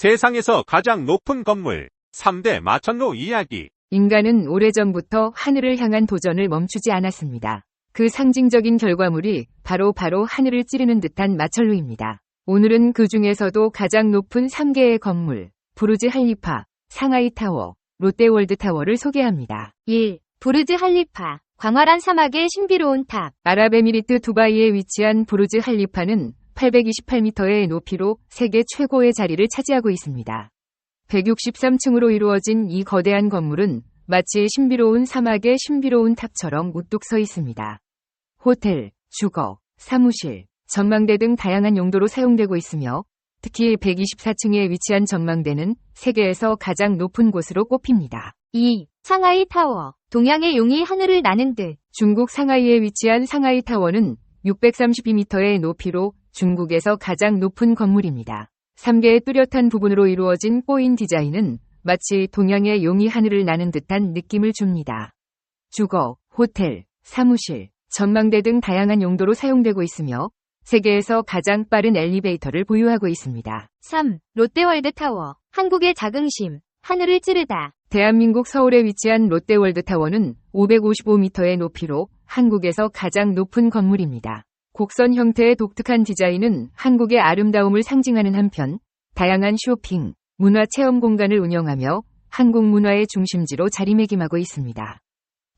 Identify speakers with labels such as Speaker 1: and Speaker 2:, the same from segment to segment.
Speaker 1: 세상에서 가장 높은 건물 3대 마천루 이야기
Speaker 2: 인간은 오래전부터 하늘을 향한 도전을 멈추지 않았습니다. 그 상징적인 결과물이 바로 바로 하늘을 찌르는 듯한 마철루입니다. 오늘은 그 중에서도 가장 높은 3개의 건물, 부르즈 할리파, 상하이 타워, 롯데월드 타워를 소개합니다.
Speaker 3: 1. 부르즈 할리파. 광활한 사막의 신비로운 탑.
Speaker 2: 아랍에미리트 두바이에 위치한 부르즈 할리파는 828m의 높이로 세계 최고의 자리를 차지하고 있습니다. 163층으로 이루어진 이 거대한 건물은 마치 신비로운 사막의 신비로운 탑처럼 우뚝 서 있습니다. 호텔, 주거, 사무실, 전망대 등 다양한 용도로 사용되고 있으며 특히 124층에 위치한 전망대는 세계에서 가장 높은 곳으로 꼽힙니다.
Speaker 3: 2. 상하이 타워. 동양의 용이 하늘을 나는 듯.
Speaker 2: 중국 상하이에 위치한 상하이 타워는 632m의 높이로 중국에서 가장 높은 건물입니다. 3개의 뚜렷한 부분으로 이루어진 꼬인 디자인은 마치 동양의 용이 하늘을 나는 듯한 느낌을 줍니다. 주거, 호텔, 사무실, 전망대 등 다양한 용도로 사용되고 있으며 세계에서 가장 빠른 엘리베이터를 보유하고 있습니다.
Speaker 3: 3. 롯데월드 타워. 한국의 자긍심. 하늘을 찌르다.
Speaker 2: 대한민국 서울에 위치한 롯데월드 타워는 555m의 높이로 한국에서 가장 높은 건물입니다. 곡선 형태의 독특한 디자인은 한국의 아름다움을 상징하는 한편 다양한 쇼핑, 문화 체험 공간을 운영하며 한국 문화의 중심지로 자리매김하고 있습니다.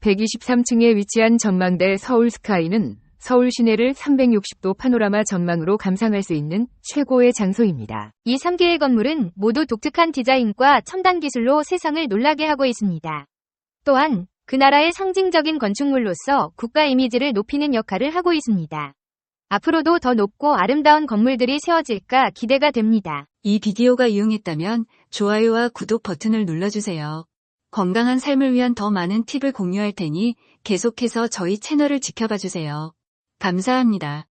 Speaker 2: 123층에 위치한 전망대 서울 스카이는 서울 시내를 360도 파노라마 전망으로 감상할 수 있는 최고의 장소입니다.
Speaker 3: 이 3개의 건물은 모두 독특한 디자인과 첨단 기술로 세상을 놀라게 하고 있습니다. 또한 그 나라의 상징적인 건축물로서 국가 이미지를 높이는 역할을 하고 있습니다. 앞으로도 더 높고 아름다운 건물들이 세워질까 기대가 됩니다.
Speaker 4: 이 비디오가 유용했다면 좋아요와 구독 버튼을 눌러주세요. 건강한 삶을 위한 더 많은 팁을 공유할 테니 계속해서 저희 채널을 지켜봐 주세요. 감사합니다.